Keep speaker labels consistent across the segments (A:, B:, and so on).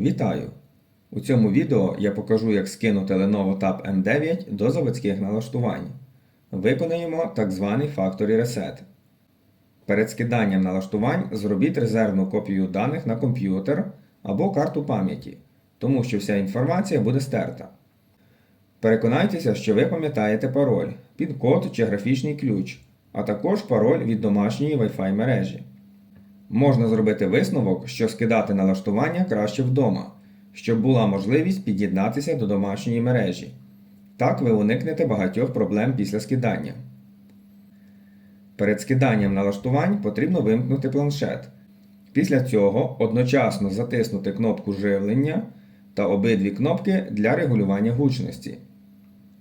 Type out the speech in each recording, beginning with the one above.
A: Вітаю! У цьому відео я покажу, як скинути Lenovo Tab M9 до заводських налаштувань. Виконаємо так званий Factory Reset. Перед скиданням налаштувань зробіть резервну копію даних на комп'ютер або карту пам'яті, тому що вся інформація буде стерта. Переконайтеся, що ви пам'ятаєте пароль, пін-код чи графічний ключ, а також пароль від домашньої Wi-Fi мережі. Можна зробити висновок, що скидати налаштування краще вдома, щоб була можливість під'єднатися до домашньої мережі. Так ви уникнете багатьох проблем після скидання. Перед скиданням налаштувань потрібно вимкнути планшет. Після цього одночасно затиснути кнопку живлення та обидві кнопки для регулювання гучності.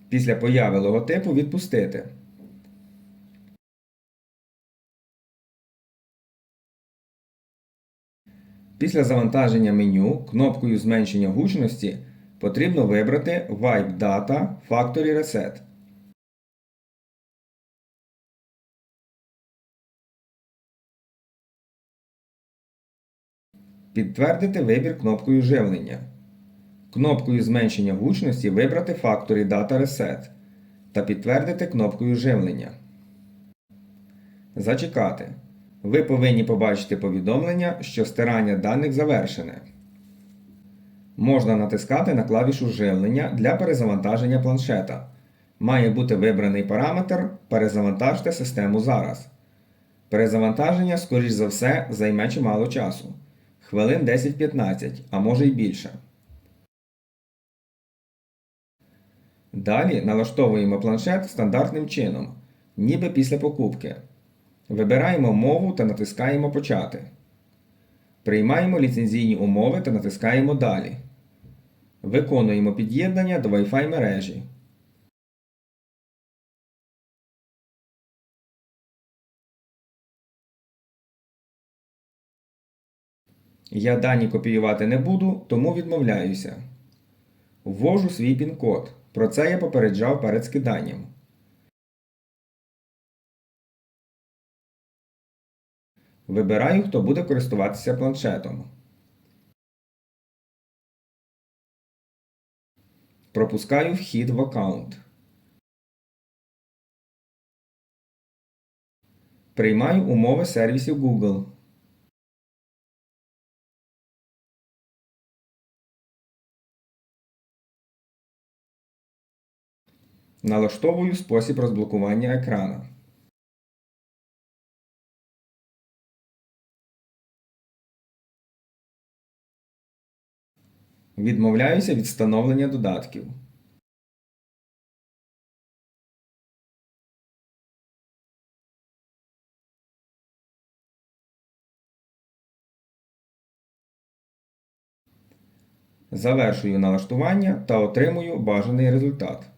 A: Після появи логотипу відпустити. Після завантаження меню кнопкою зменшення гучності потрібно вибрати Wipe Data Factory Reset. Підтвердити вибір кнопкою живлення. Кнопкою зменшення гучності вибрати Factory Data Reset та підтвердити кнопкою живлення. Зачекати. Ви повинні побачити повідомлення, що стирання даних завершене. Можна натискати на клавішу живлення для перезавантаження планшета. Має бути вибраний параметр Перезавантажте систему зараз. Перезавантаження, скоріш за все, займе чимало часу. Хвилин 10-15, а може й більше. Далі налаштовуємо планшет стандартним чином, ніби після покупки. Вибираємо мову та натискаємо Почати. Приймаємо ліцензійні умови та натискаємо Далі. Виконуємо під'єднання до Wi-Fi мережі. Я дані копіювати не буду, тому відмовляюся. Ввожу свій пін-код. Про це я попереджав перед скиданням. Вибираю, хто буде користуватися планшетом. Пропускаю вхід в аккаунт. Приймаю умови сервісів Google. Налаштовую спосіб розблокування екрана. Відмовляюся від встановлення додатків. Завершую налаштування та отримую бажаний результат.